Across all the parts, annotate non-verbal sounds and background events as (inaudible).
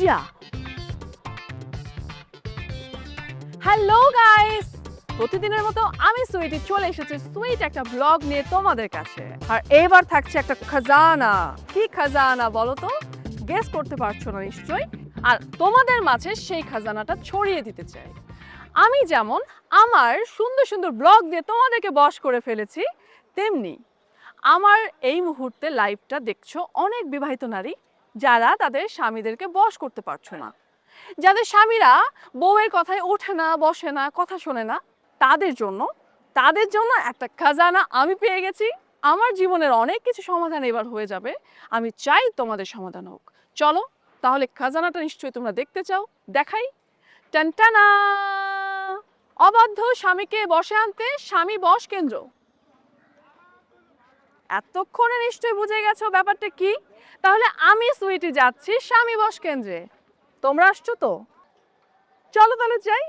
Idea hello guys প্রতিদিনের মতো আমি সুইটি চলে এসেছি সুইট একটা ব্লগ নিয়ে তোমাদের কাছে। আর এবার থাকছে একটা খাজানা। কি খাজানা বলো তো? গেস করতে পারছ না নিশ্চয়ই? আর তোমাদের মাঝে সেই খাজানাটা ছড়িয়ে দিতে চাই। আমি যেমন আমার সুন্দর সুন্দর ব্লগ দিয়ে তোমাদেরকে বশ করে ফেলেছি, তেমনি আমার এই মুহূর্তে লাইভটা দেখছ অনেক বিবাহিত নারী। যারা তাদের স্বামীদেরকে বশ করতে পারছ না। যাদের স্বামীরা বউয়ের কথায় ওঠে না, বসে না, কথা শোনে না, তাদের জন্য তাদের জন্য একটা খাজানা আমি পেয়ে গেছি। আমার জীবনের অনেক কিছু সমাধান এবার হয়ে যাবে। আমি চাই তোমাদের সমাধান হোক। চলো, তাহলে খাজানাটা নিশ্চয়ই তোমরা দেখতে চাও, দেখাই। টানটানা! অবাধ্য স্বামীকে বসে আনতে স্বামী বস কেন্দ্র। এতক্ষণে নিশ্চয়ই বুঝে গেছো ব্যাপারটা কি? তাহলে আমি সুইটি যাচ্ছি স্বামী বস কেন্দ্রে। তোমরা আসছো তো? চলো তাহলে যাই।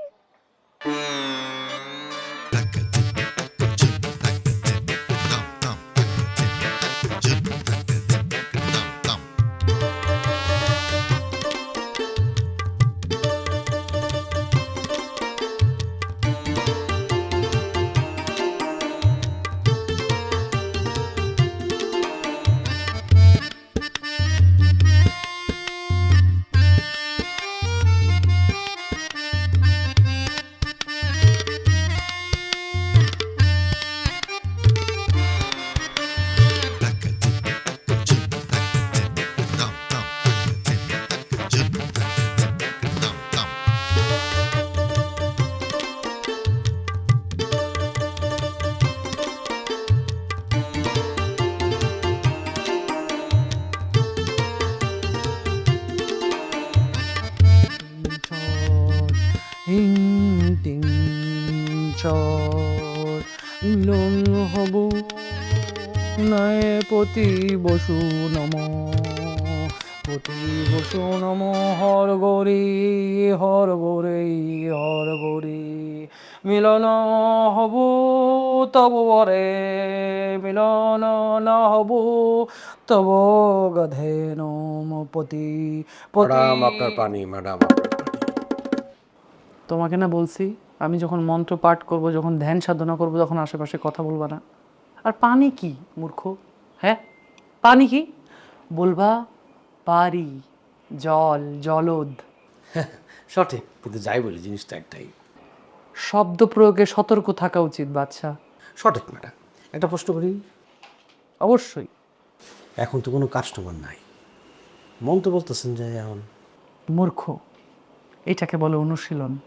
পতি বসু নম পতি বসু নম হর গরি হর গরি হর গরি। মিলন হবু তব বরে মিলন ন হবু তব গধে নম পতি। আপনার পানি ম্যাডাম তোমাকে না বলছি আমি যখন মন্ত্র পাঠ করব যখন ধ্যান সাধনা করব তখন আশেপাশে কথা বলবা না। আর পানি কি মূর্খ? হ্যাঁ পানি কি বলবা পারি জল জলদ সঠিক কিন্তু যাই বলি জিনিসটা একটাই। শব্দ প্রয়োগে সতর্ক থাকা উচিত বাচ্চা সঠিক ম্যাডাম। একটা প্রশ্ন করি? অবশ্যই। এখন তো কোনো কাস্টমার নাই। মন তো বলতেছেন যে এখন। মূর্খ। এটাকে বলে অনুশীলন।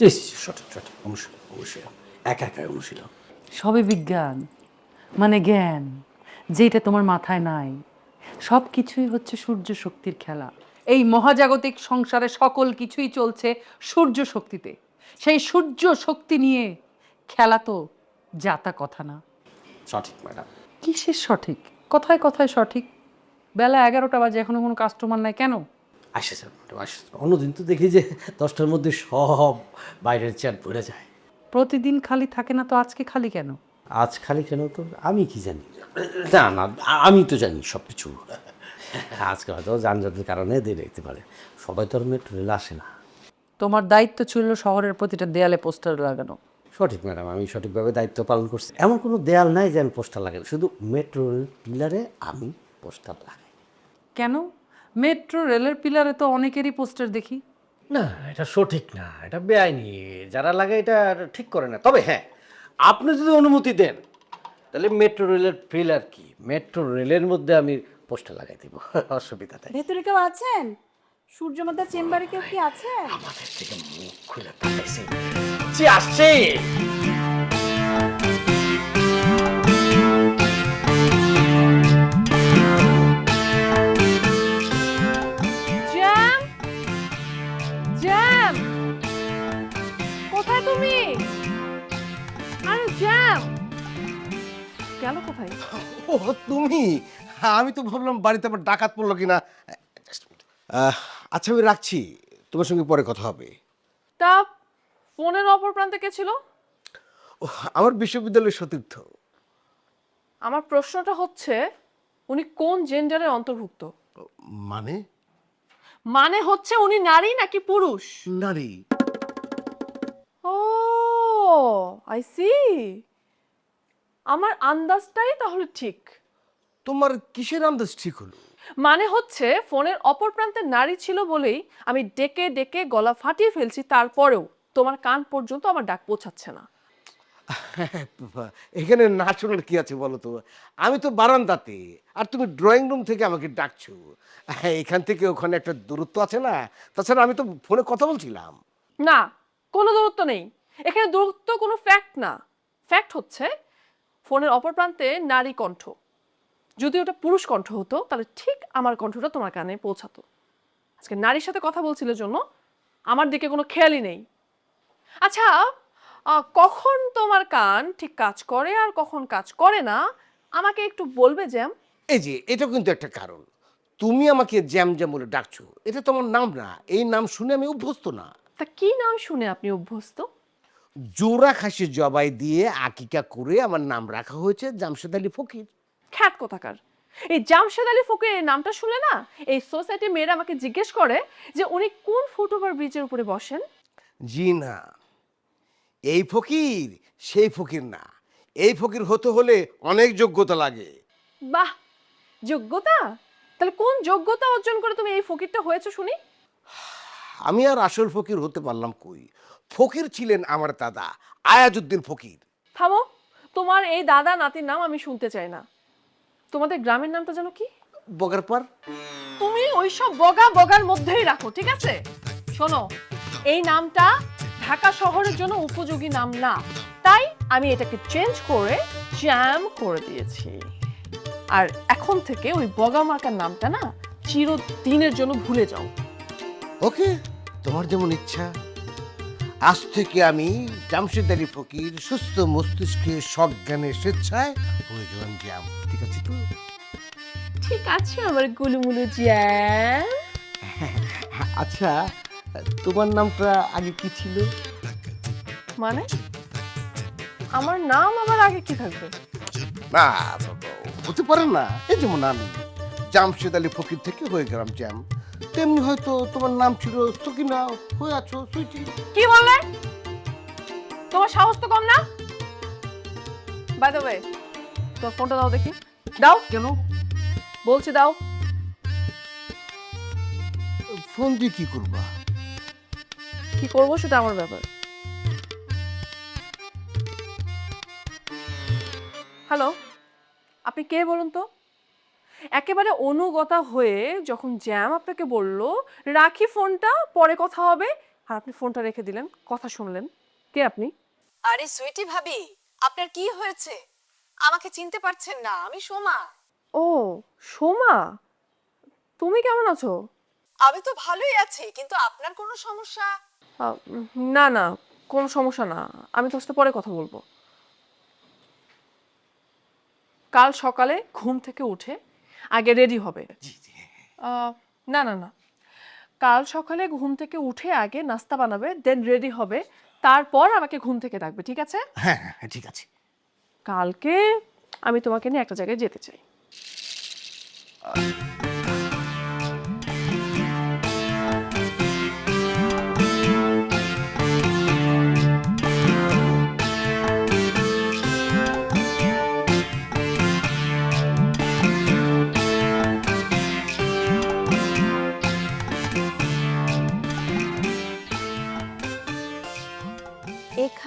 জি, সঠিক সঠিক। অনুশীলন অনুশীলন একা একা অনুশীলন। সবই বিজ্ঞান মানে জ্ঞান। যেটা তোমার মাথায় নাই। সব কিছুই হচ্ছে সূর্য শক্তির খেলা। এই মহাজাগতিক সংসারে সকল কিছুই চলছে সূর্য শক্তিতে। সেই সূর্য শক্তি নিয়ে খেলা তো যাতা কথা না। সঠিক ম্যাডাম। কিসের সঠিক? কথায় কথায় সঠিক। বেলা এগারোটা বাজে এখনও কোনো কাস্টমার নাই কেন? ম্যাডাম আসেছে অন্যদিন তো দেখি যে দশটার মধ্যে সব বাইরের চেয়ার ভরে যায়। প্রতিদিন খালি থাকে না তো আজকে খালি কেন? আজ খালি কেন তো আমি কি জানি? না না আমি তো জানি সব কিছু আজকে হয়তো যানজটের কারণে দেরি হতে পারে। সবাই তো আর মেট্রো রেল আসে না। তোমার দায়িত্ব ছিল শহরের প্রতিটা দেয়ালে পোস্টার লাগানো। সঠিক ম্যাডাম আমি সঠিকভাবে দায়িত্ব পালন করছি। এমন কোনো দেয়াল নাই যে আমি পোস্টার লাগাই শুধু মেট্রো রেল পিলারে আমি পোস্টার লাগাই। কেন? মেট্রো রেলের পিলারে তো অনেকেরই পোস্টার দেখি। না এটা সঠিক না এটা বেআইনি। যারা লাগে এটা ঠিক করে না। তবে হ্যাঁ আপনি যদি অনুমতি দেন তাহলে মেট্রো রেলের পিলার কি? মেট্রো রেলের মধ্যে আমি পোস্টার লাগাই দিব। অসুবিধা নেই। ভেতরে কেউ আছেন? সূর্যমাতা চেম্বারে কেউ কি আছে আমাদের থেকে মুখ খুলে তাকাইছে জি আসছে। গেল কোথায়? ও তুমি? আমি তো ভাবলাম বাড়িতে আবার ডাকাত পড়ল কিনা। আচ্ছা আমি রাখছি। তোমার সঙ্গে পরে কথা হবে। তা ফোনের অপর প্রান্তে কে ছিল? ও আমার বিশ্ববিদ্যালয়ের সতীর্থ। আমার প্রশ্নটা হচ্ছে উনি কোন জেন্ডারের অন্তর্ভুক্ত? মানে? মানে হচ্ছে উনি নারী নাকি পুরুষ? নারী। ও আই সি আমার আন্দাজটাই তাহলে ঠিক। তোমার কিসের আন্দাজ ঠিক হলো? মানে হচ্ছে ফোনের অপর প্রান্তে নারী ছিল বলেই আমি ডেকে ডেকে গলা ফাটিয়ে ফেলছি তারপরেও তোমার কান পর্যন্ত আমার ডাক পৌঁছাচ্ছে না। (laughs) এখানে নাচনের কি আছে বলো তো? আমি তো বারান্দাতে আর তুমি ড্রয়িং রুম থেকে আমাকে ডাকছো। এখান থেকে ওখানে একটা দূরত্ব আছে না? তাছাড়া আমি তো ফোনে কথা বলছিলাম। না কোনো দূরত্ব নেই। এখানে দূরত্ব কোনো ফ্যাক্ট না। ফ্যাক্ট হচ্ছে ফোনের অপর প্রান্তে নারী কণ্ঠ। যদি ওটা পুরুষ কণ্ঠ হতো তাহলে ঠিক আমার কণ্ঠটা তোমার কানে পৌঁছাতো। আজকে নারীর সাথে কথা বলছিল জন্য আমার দিকে কোনো খেয়ালই নেই। আচ্ছা কখন তোমার কান ঠিক কাজ করে আর কখন কাজ করে না? আমাকে একটু বলবে জ্যাম? এই যে এটা কিন্তু একটা কারণ। তুমি আমাকে জ্যাম জ্যাম বলে ডাকছো। এটা তোমার নাম না। এই নাম শুনে আমি অভ্যস্ত না। তা কি নাম শুনে আপনি অভ্যস্ত? জোড়া খাসি জবাই দিয়ে আকিকা করে আমার নাম রাখা হয়েছে জামশেদ আলী ফকির। খ্যাত কোথাকার? এই জামশেদ আলী ফকির এই নামটা শুনে না? এই সোসাইটির মেয়েরা আমাকে জিজ্ঞেস করে যে উনি কোন ফুটওভার ব্রিজের উপরে বসেন? জি না। এই ফকির সেই ফকির না। এই ফকির হতে হলে অনেক যোগ্যতা লাগে। বাহ! যোগ্যতা? তাহলে কোন যোগ্যতা অর্জন করে তুমি এই ফকিরটা হয়েছে শুনি? আমি আর আসল ফকির হতে পারলাম কই? ফকির ছিলেন আমার দাদা আয়াজউদ্দিন ফকির। থামো তোমার এই দাদা নাতির নাম আমি শুনতে চাই না। তোমাদের গ্রামের নামটা যেন কি? বগারপার তুমি ওইসব বগা বগার মধ্যেই রাখো ঠিক আছে? শোনো এই নামটা ঢাকা শহরের জন্য উপযোগী নাম না। তাই আমি এটাকে চেঞ্জ করে জ্যাম করে দিয়েছি। আর এখন থেকে ওই বগা মার্কার নামটা না চিরদিনের জন্য ভুলে যাও। ওকে তোমার যেমন ইচ্ছা। আজ থেকে আমি জামশেদ আলী ফকির সুস্থ মস্তিষ্কে সজ্ঞানে স্বেচ্ছায় হয়ে গেলাম জ্যাম ঠিক আছে তো? ঠিক আছে আমার গুলুমুলু জ্যাম আচ্ছা তোমার নামটা আগে কি ছিল? মানে? আমার নাম আবার আগে কি থাকবে? না হতে পারে না। এই যেমন আমি জামশেদ আলী ফকির থেকে হয়ে গেলাম জ্যাম তেমনি হয়তো তোমার নাম ছিল সকিনা হয়ে আছো সুইটি। কি বললে? তোমার সাহস তো কম না? বাই দ্য ওয়ে তোর ফোনটা দাও দেখি। দাও। কেন? বলছি দাও। ফোন দিয়ে কি করবা? কি করব সেটা আমার ব্যাপার। হ্যালো আপনি কে বলুন তো? একেবারে অনুগতা হয়ে যখন জ্যাম আপনাকে বলল রাখি ফোনটা পরে কথা হবে। আর আপনি ফোনটা রেখে দিলেন কথা শুনলেন। কে আপনি? আরে সুইটি ভাবি আপনার কি হয়েছে? আমাকে চিনতে পারছেন না আমি সোমা। ও সোমা? তুমি কেমন আছো? আমি তো ভালোই আছি কিন্তু আপনার কোনো সমস্যা? আহ, না না কোনো সমস্যা না। আমি তোর সাথে পরে কথা বলব। কাল সকালে ঘুম থেকে উঠে আগে রেডি হবে। আহ, না না না। কাল সকালে ঘুম থেকে উঠে আগে নাস্তা বানাবে দেন রেডি হবে। তারপর আমাকে ঘুম থেকে ডাকবে ঠিক আছে? হ্যাঁ হ্যাঁ ঠিক আছে। কালকে আমি তোমাকে নিয়ে একটা জায়গায় যেতে চাই।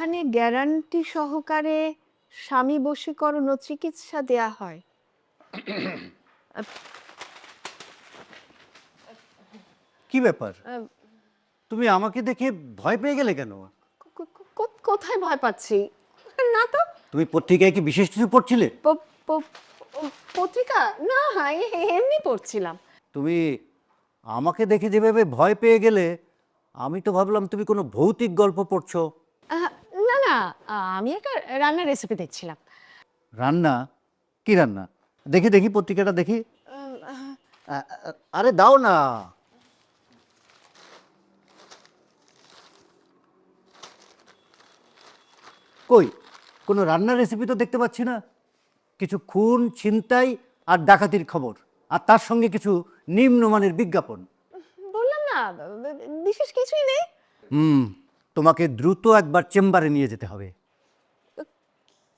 এখানে গ্যারান্টি সহকারে স্বামী বশীকরণ ও চিকিৎসা দেয়া হয়। কি ব্যাপার? তুমি আমাকে দেখে ভয় পেয়ে গেলে কেন? কোথায় ভয় পাচ্ছি? না তো। তুমি পত্রিকায় কি বিশেষ কিছু পড়ছিলে? পত্রিকা? না এ- এমনি পড়ছিলাম। তুমি আমাকে দেখে যেভাবে ভয় পেয়ে গেলে আমি তো ভাবলাম তুমি কোনো ভৌতিক গল্প পড়ছো। না না আমি একটা রান্নার রেসিপি দেখছিলাম। রান্না? কি রান্না? দেখি দেখি পত্রিকাটা দেখি। আরে দাও না। কই? কোনো রান্নার রেসিপি তো দেখতে পাচ্ছি না? কিছু খুন ছিনতাই আর ডাকাতির খবর। আর তার সঙ্গে কিছু নিম্নমানের বিজ্ঞাপন। বললাম না বিশেষ কিছুই নেই। হুম। তোমাকে দ্রুত একবার চেম্বারে নিয়ে যেতে হবে।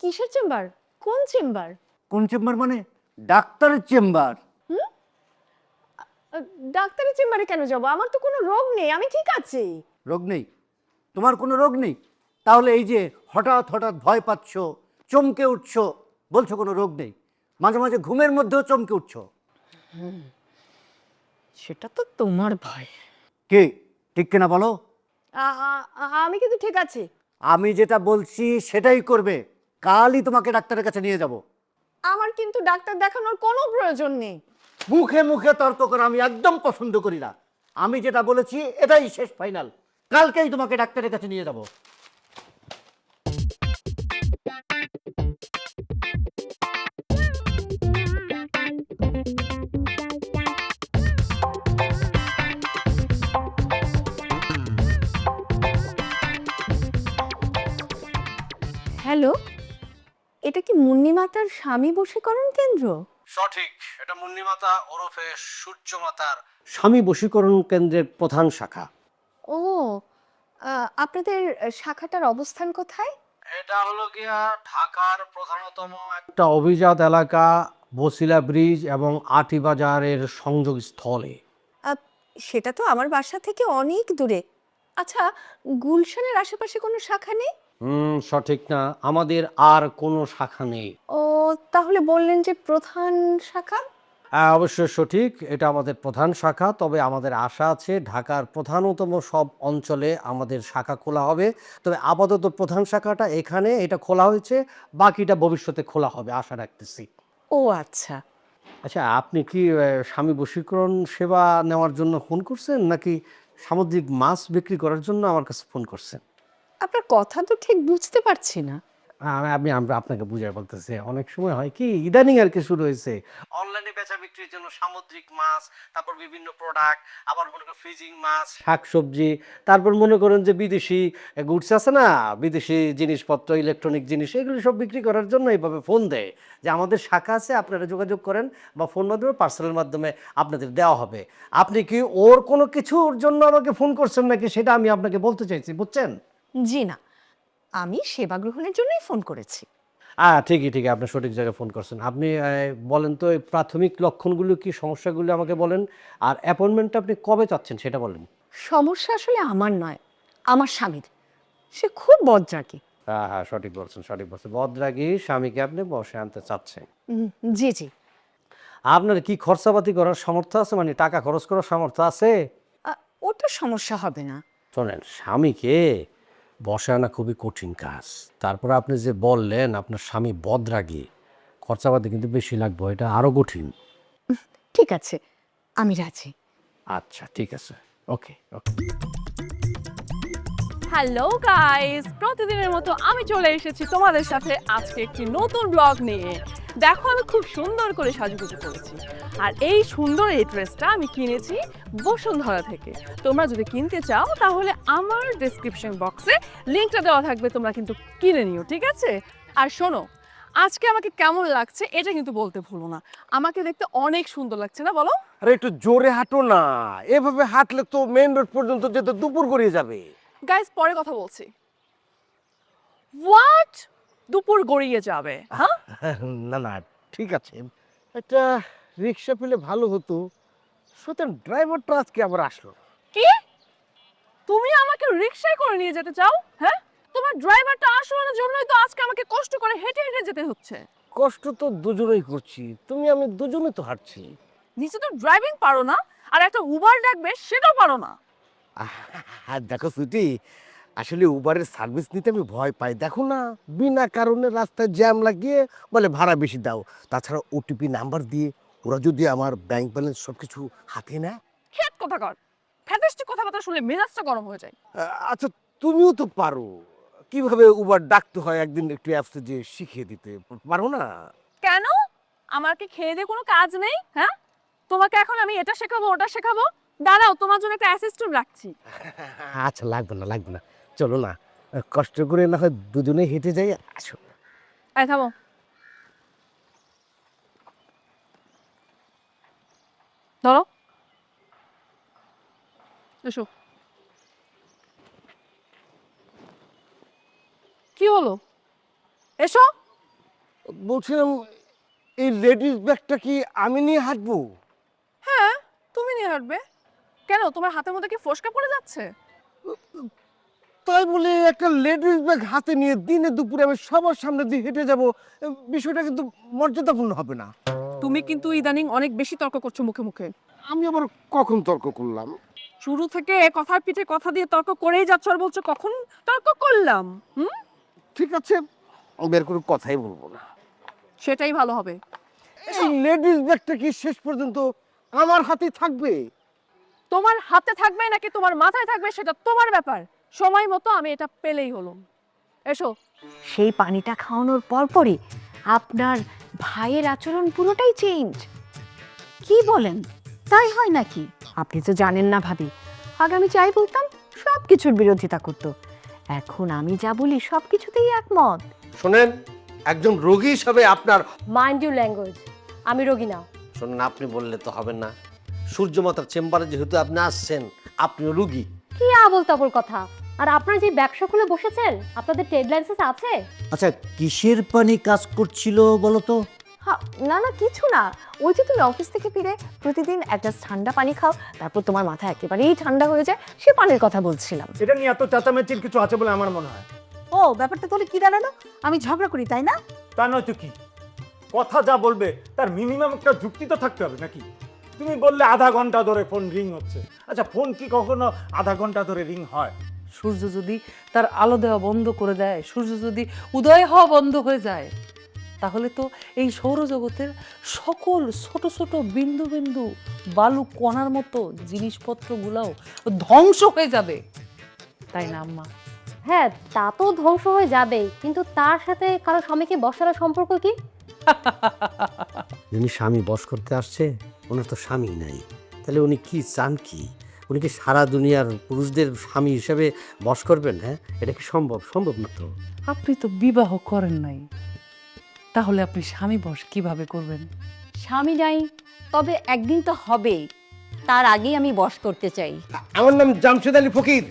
কিসের চেম্বার? কোন চেম্বার? কোন চেম্বার মানে? ডাক্তারের চেম্বার। ডাক্তারের চেম্বারে কেন যাব? আমার তো কোনো রোগ নেই আমি ঠিক আছি। রোগ নেই? তোমার কোনো রোগ নেই? তাহলে এই যে হঠাৎ হঠাৎ ভয় পাচ্ছ চমকে উঠছো বলছো কোনো রোগ নেই? মাঝে মাঝে ঘুমের মধ্যেও চমকে উঠছো। সেটা তো তোমার ভয়। কে? ঠিক কিনা বলো? আমি কিন্তু ঠিক আছি। আমি যেটা বলছি সেটাই করবে। কালই তোমাকে ডাক্তারের কাছে নিয়ে যাব। আমার কিন্তু ডাক্তার দেখানোর কোনো প্রয়োজন নেই। মুখে মুখে তর্ক করা আমি একদম পছন্দ করি না। আমি যেটা বলেছি এটাই শেষ ফাইনাল। কালকেই তোমাকে ডাক্তারের কাছে নিয়ে যাব। হ্যালো এটা কি মুন্নিমাতার স্বামী বশীকরণ কেন্দ্র? সঠিক এটা মুন্নিমাতা ওরফে সূর্যমাতার স্বামী বশীকরণ কেন্দ্রের প্রধান শাখা। ও আহ, আপনাদের শাখাটার অবস্থান কোথায়? এটা হলো গিয়া ঢাকার প্রধানতম একটা অভিজাত এলাকা বসিলা ব্রিজ এবং আটি বাজারের সংযোগ স্থলে। আহ, সেটা তো আমার বাসা থেকে অনেক দূরে। আচ্ছা গুলশানের আশেপাশে কোনো শাখা নেই? হুম সঠিক না। আমাদের আর কোনো শাখা নেই। ও তাহলে বললেন যে প্রধান শাখা? হ্যাঁ অবশ্যই সঠিক। এটা আমাদের প্রধান শাখা তবে আমাদের আশা আছে ঢাকার প্রধানতম সব অঞ্চলে আমাদের শাখা খোলা হবে। তবে আপাতত প্রধান শাখাটা এখানে এটা খোলা হয়েছে বাকিটা ভবিষ্যতে খোলা হবে আশা রাখতেছি। ও আচ্ছা। আচ্ছা আপনি কি আহ, স্বামী বশীকরণ সেবা নেওয়ার জন্য ফোন করছেন নাকি সামুদ্রিক মাছ বিক্রি করার জন্য আমার কাছে ফোন করছেন? আপনার কথা তো ঠিক বুঝতে পারছি না। আমি আমি আমরা আপনাকে বুঝাই বলতেছি অনেক সময় হয় কি ইদানিং আর কি শুরু হয়েছে। অনলাইনে বেচা বিক্রির জন্য সামুদ্রিক মাছ তারপর বিভিন্ন প্রোডাক্ট আবার মনে করেন ফ্রিজিং মাছ। শাকসবজি তারপর মনে করেন যে বিদেশি গুডস আছে না বিদেশি জিনিসপত্র ইলেকট্রনিক জিনিস এগুলো সব বিক্রি করার জন্য এইভাবে ফোন দেয়। যে আমাদের শাখা আছে আপনারা যোগাযোগ করেন বা ফোন মাধ্যমে পার্সেলের মাধ্যমে আপনাদের দেওয়া হবে। আপনি কি ওর কোনো কিছুর জন্য আমাকে ফোন করছেন নাকি সেটা আমি আপনাকে বলতে চাইছি বুঝছেন? জি না আমি সেবা গ্রহণের জন্যই ফোন করেছি। হ্যাঁ ঠিকই ঠিকই আপনি সঠিক জায়গায় ফোন করছেন। আপনি আহ, বলেন তো এই প্রাথমিক লক্ষণগুলো কি সমস্যাগুলো আমাকে বলেন। আর অ্যাপয়েন্টমেন্টটা আপনি কবে চাচ্ছেন সেটা বলেন। সমস্যা আসলে আমার নয় আমার স্বামীর। সে খুব বজ্রাকি হ্যাঁ হ্যাঁ সঠিক বলছেন সঠিক বলছেন। বদরাগী স্বামীকে আপনি বসে আনতে চাচ্ছেন। উম, জি জি। আপনার কি খরচাপাতি করার সামর্থ্য আছে? মানে টাকা খরচ করার সামর্থ্য আছে? আ, ওটা সমস্যা হবে না। শোনেন স্বামীকে বসে আনা খুবই কঠিন কাজ। তারপর আপনি যে বললেন আপনার স্বামী বদরাগী খরচাপাতি কিন্তু বেশি লাগবে এটা আরও কঠিন। ঠিক আছে আমি রাজি। আচ্ছা ঠিক আছে। ওকে ওকে। হ্যালো গাইস প্রতিদিনের মতো আমি চলে এসেছি তোমাদের সাথে আজকে একটি নতুন ব্লগ নিয়ে। দেখো আমি খুব সুন্দর করে সাজুগুজু করেছি। আর এই সুন্দর এই ড্রেসটা আমি কিনেছি বসুন্ধরা থেকে। তোমরা যদি কিনতে চাও তাহলে আমার ডেসক্রিপশন বক্সে লিঙ্কটা দেওয়া থাকবে তোমরা কিন্তু কিনে নিও ঠিক আছে? আর শোনো আজকে আমাকে কেমন লাগছে এটা কিন্তু বলতে ভুলো না। আমাকে দেখতে অনেক সুন্দর লাগছে না বলো? আরে একটু জোরে হাঁটো না। এভাবে হাঁটলে তো মেন রোড পর্যন্ত যেতে দুপুর গড়িয়ে যাবে। গাইস পরে কথা বলছি। হোয়াট দুপুর গড়িয়ে যাবে হ্যাঁ? না না ঠিক আছে। একটা রিক্সা পেলে ভালো হতো। সুতরাং ড্রাইভারটা আজকে আবার আসলো। কি? তুমি আমাকে রিকশায় করে নিয়ে যেতে চাও? হ্যাঁ? তোমার ড্রাইভারটা আসলানোর জন্যই তো আজকে আমাকে কষ্ট করে হেঁটে হেঁটে যেতে হচ্ছে। কষ্ট তো দুজনেই করছি। তুমি আমি দুজনে তো হাঁটছি। নিচে তো ড্রাইভিং পারো না আর একটা উবার ডাকবে সেটাও পারো না। দেখো সুটি আসলে উবারের সার্ভিস নিতে আমি ভয় পাই। দেখো না বিনা কারণে রাস্তায় জ্যাম লাগিয়ে বলে ভাড়া বেশি দাও। তাছাড়া ওটিপি নাম্বার দিয়ে ওরা যদি আমার ব্যাংক ব্যালেন্স সব কিছু হাতে নেয়? খেত কথা কর। ফ্যাটাস্টিক কথাবার্তা শুনলে মেজাজটা গরম হয়ে যায়। আচ্ছা তুমিও তো পারো। কীভাবে উবার ডাকতে হয় একদিন একটু অ্যাপসে যে শিখিয়ে দিতে? পারো না? কেন? আমার কি খেয়ে দিয়ে কোনো কাজ নেই? হ্যাঁ? তোমাকে এখন আমি এটা শেখাবো ওটা শেখাবো। দাঁড়াও তোমার জন্য একটা অ্যাসিস্ট্যান্ট রাখছি। আচ্ছা লাগবে না লাগবে না। চলো না কষ্ট করে না হয় দুজনে হেঁটে যাই আসো। এই থামো। ধরো। এসো। কি হলো? এসো। বলছিলাম এই লেডিস ব্যাগটা কি আমি নিয়ে হাঁটবো? হ্যাঁ তুমি নিয়ে হাঁটবে। কেন তোমার হাতের মধ্যে কি ফসকা পড়ে যাচ্ছে? তাই বলে একটা লেডিস ব্যাগ হাতে নিয়ে দিনে দুপুরে আমি সবার সামনে দিয়ে হেঁটে যাব বিষয়টা কিন্তু মর্যাদাপূর্ণ হবে না। তুমি কিন্তু ইদানিং অনেক বেশি তর্ক করছ মুখে মুখে। আমি আবার কখন তর্ক করলাম? শুরু থেকে কথার পিঠে কথা দিয়ে তর্ক করেই যাচ্ছ আর বলছো কখন তর্ক করলাম? হুম? ঠিক আছে আমি বের করে কথাই বলব না। সেটাই ভালো হবে। এই লেডিস ব্যাগটা কি শেষ পর্যন্ত আমার হাতে থাকবে? তোমার হাতে থাকবে নাকি তোমার মাথায় থাকবে সেটা তোমার ব্যাপার। সময় মতো আমি এটা পেলেই হলো। এসো। সেই পানিটা খাওয়ানোর পরপরই আপনার ভাইয়ের আচরণ পুরোটাই চেঞ্জ কি বলেন? তাই হয় নাকি? আপনি তো জানেন না ভাবি। আগে আমি যাই বলতাম সব কিছুর বিরোধিতা করতো। এখন আমি যা বলি সব কিছুতেই একমত। শোনেন একজন রোগী হিসাবে আপনার মাইন্ড ইউ ল্যাঙ্গুয়েজ আমি রোগী না। শোনেন আপনি বললে তো হবে না। সূর্যমাতার চেম্বারে যেহেতু আপনি আসছেন আপনিও রুগী। কি আবল তাবল কথা? আর আপনারা যে ব্যবসা খুলে বসেছেন আপনাদের ট্রেড লাইসেন্স আছে? আচ্ছা কিসের পানি কাজ করছিল বলো তো? না না কিছু না। ওই যে তুমি অফিস থেকে ফিরে প্রতিদিন এক গ্লাস ঠান্ডা পানি খাও তারপর তোমার মাথা একেবারেই ঠান্ডা হয়ে যায় সে পানির কথা বলছিলাম। এটা নিয়ে এত চেঁচামেচির কিছু আছে বলে আমার মনে হয়। ও ব্যাপারটা তাহলে কি দাঁড়াল? আমি ঝগড়া করি তাই না? তা নয়তো কি? কথা যা বলবে তার মিনিমাম একটা যুক্তি তো থাকতে হবে নাকি? তুমি বললে আধা ঘণ্টা ধরে ফোন রিং হচ্ছে। আচ্ছা ফোন কি কখনো আধা ঘণ্টা ধরে রিং হয়? সূর্য যদি তার আলো দেওয়া বন্ধ করে দেয় সূর্য যদি উদয় হওয়া বন্ধ হয়ে যায় তাহলে তো এই সৌরজগতের সকল ছোট ছোট বিন্দু বিন্দু বালু কণার মতো জিনিসপত্রগুলোও ধ্বংস হয়ে যাবে। তাই না আম্মা? হ্যাঁ তা তো ধ্বংস হয়ে যাবে কিন্তু তার সাথে কারও স্বামীকে বসার সম্পর্ক কি? (laughs) যিনি স্বামী বস করতে আসছে ওনার তো স্বামী নাই তাহলে উনি কি চান কি? উনি কি সারা দুনিয়ার পুরুষদের স্বামী হিসেবে বস করবেন? হ্যাঁ? এটা কি সম্ভব? সম্ভব না তো। আপনি তো বিবাহ করেন নাই। তাহলে আপনি স্বামী বস কীভাবে করবেন? স্বামী নাই তবে একদিন তো হবেই তার আগেই আমি বস করতে চাই। আমার নাম জামশেদ আলী ফকির।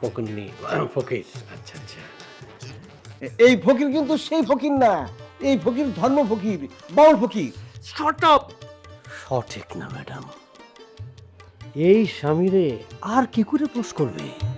ফকির ফকিরনি ফকির আচ্ছা আচ্ছা। এই ফকির কিন্তু সেই ফকির না। এই ফকির ধর্ম ফকির বাউল ফকির। সঠিক না ম্যাডাম। এই স্বামীরে আর কি করে পোষ করবে?